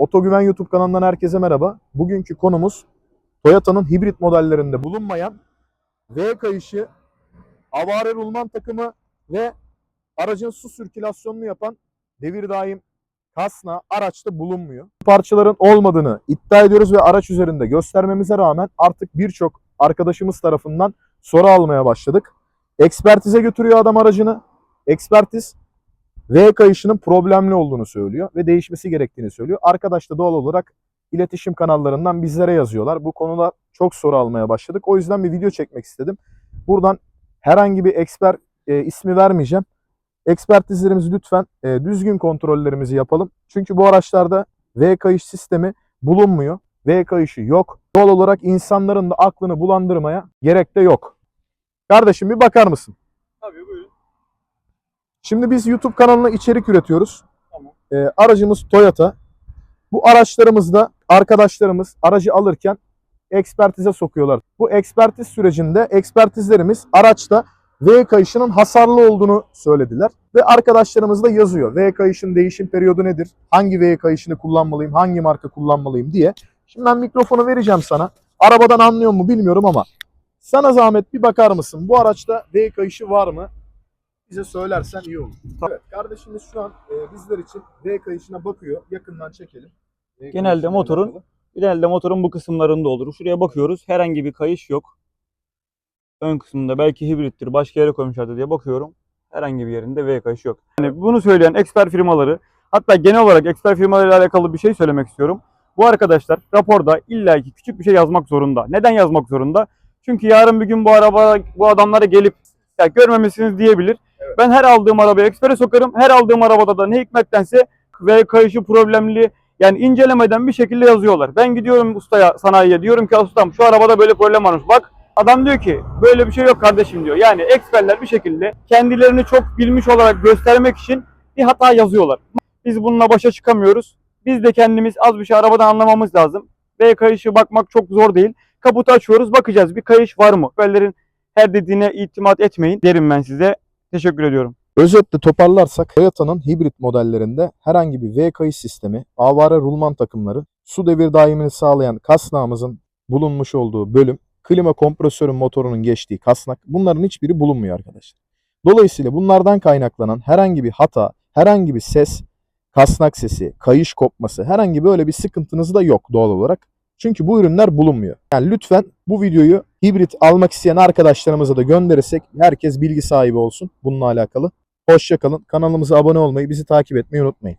Otogüven YouTube kanalından herkese merhaba. Bugünkü konumuz Toyota'nın hibrit modellerinde bulunmayan V kayışı, avare rulman takımı ve aracın su sirkülasyonunu yapan devir daim kasna araçta bulunmuyor. Bu parçaların olmadığını iddia ediyoruz ve araç üzerinde göstermemize rağmen artık birçok arkadaşımız tarafından soru almaya başladık. Ekspertize götürüyor adam aracını. Ekspertiz V kayışının problemli olduğunu söylüyor ve değişmesi gerektiğini söylüyor. Arkadaş da doğal olarak iletişim kanallarından bizlere yazıyorlar. Bu konuda çok soru almaya başladık. O yüzden bir video çekmek istedim. Buradan herhangi bir eksper e, ismi vermeyeceğim. Ekspertizlerimizi lütfen e, düzgün kontrollerimizi yapalım. Çünkü bu araçlarda V kayış sistemi bulunmuyor. V kayışı yok. Doğal olarak insanların da aklını bulandırmaya gerek de yok. Kardeşim bir bakar mısın? Şimdi biz YouTube kanalına içerik üretiyoruz. Tamam. Ee, aracımız Toyota. Bu araçlarımızda arkadaşlarımız aracı alırken ekspertize sokuyorlar. Bu ekspertiz sürecinde ekspertizlerimiz araçta V kayışının hasarlı olduğunu söylediler. Ve arkadaşlarımız da yazıyor. V kayışın değişim periyodu nedir? Hangi V kayışını kullanmalıyım? Hangi marka kullanmalıyım diye. Şimdi ben mikrofonu vereceğim sana. Arabadan anlıyor mu bilmiyorum ama sana zahmet bir bakar mısın? Bu araçta V kayışı var mı? Bize söylersen iyi olur. Evet, kardeşimiz şu an e, bizler için V kayışına bakıyor. Yakından çekelim. V Genelde motorun- alakalı. Genelde motorun bu kısımlarında olur. Şuraya bakıyoruz. Herhangi bir kayış yok. Ön kısmında belki hibrittir, başka yere koymuşlardır diye bakıyorum. Herhangi bir yerinde V kayış yok. Yani bunu söyleyen eksper firmaları, hatta genel olarak eksper firmalarıyla alakalı bir şey söylemek istiyorum. Bu arkadaşlar raporda illaki küçük bir şey yazmak zorunda. Neden yazmak zorunda? Çünkü yarın bir gün bu araba, bu adamlara gelip ya görmemişsiniz diyebilir. Ben her aldığım arabaya ekspere sokarım. Her aldığım arabada da ne hikmettense V kayışı problemli, yani incelemeden bir şekilde yazıyorlar. Ben gidiyorum ustaya, sanayiye diyorum ki ustam şu arabada böyle problem varmış. Bak adam diyor ki böyle bir şey yok kardeşim diyor. Yani eksperler bir şekilde kendilerini çok bilmiş olarak göstermek için bir hata yazıyorlar. Biz bununla başa çıkamıyoruz. Biz de kendimiz az bir şey arabadan anlamamız lazım. V kayışı bakmak çok zor değil. Kaputu açıyoruz bakacağız bir kayış var mı? Eksperlerin her dediğine itimat etmeyin derim ben size. Teşekkür ediyorum. Özetle toparlarsak Toyota'nın hibrit modellerinde herhangi bir V kayış sistemi, avare rulman takımları, su devir daimini sağlayan kasnağımızın bulunmuş olduğu bölüm, klima kompresörün motorunun geçtiği kasnak bunların hiçbiri bulunmuyor arkadaşlar. Dolayısıyla bunlardan kaynaklanan herhangi bir hata, herhangi bir ses, kasnak sesi, kayış kopması herhangi böyle bir sıkıntınız da yok doğal olarak. Çünkü bu ürünler bulunmuyor. Yani lütfen bu videoyu hibrit almak isteyen arkadaşlarımıza da gönderirsek herkes bilgi sahibi olsun bununla alakalı. Hoşçakalın. Kanalımıza abone olmayı, bizi takip etmeyi unutmayın.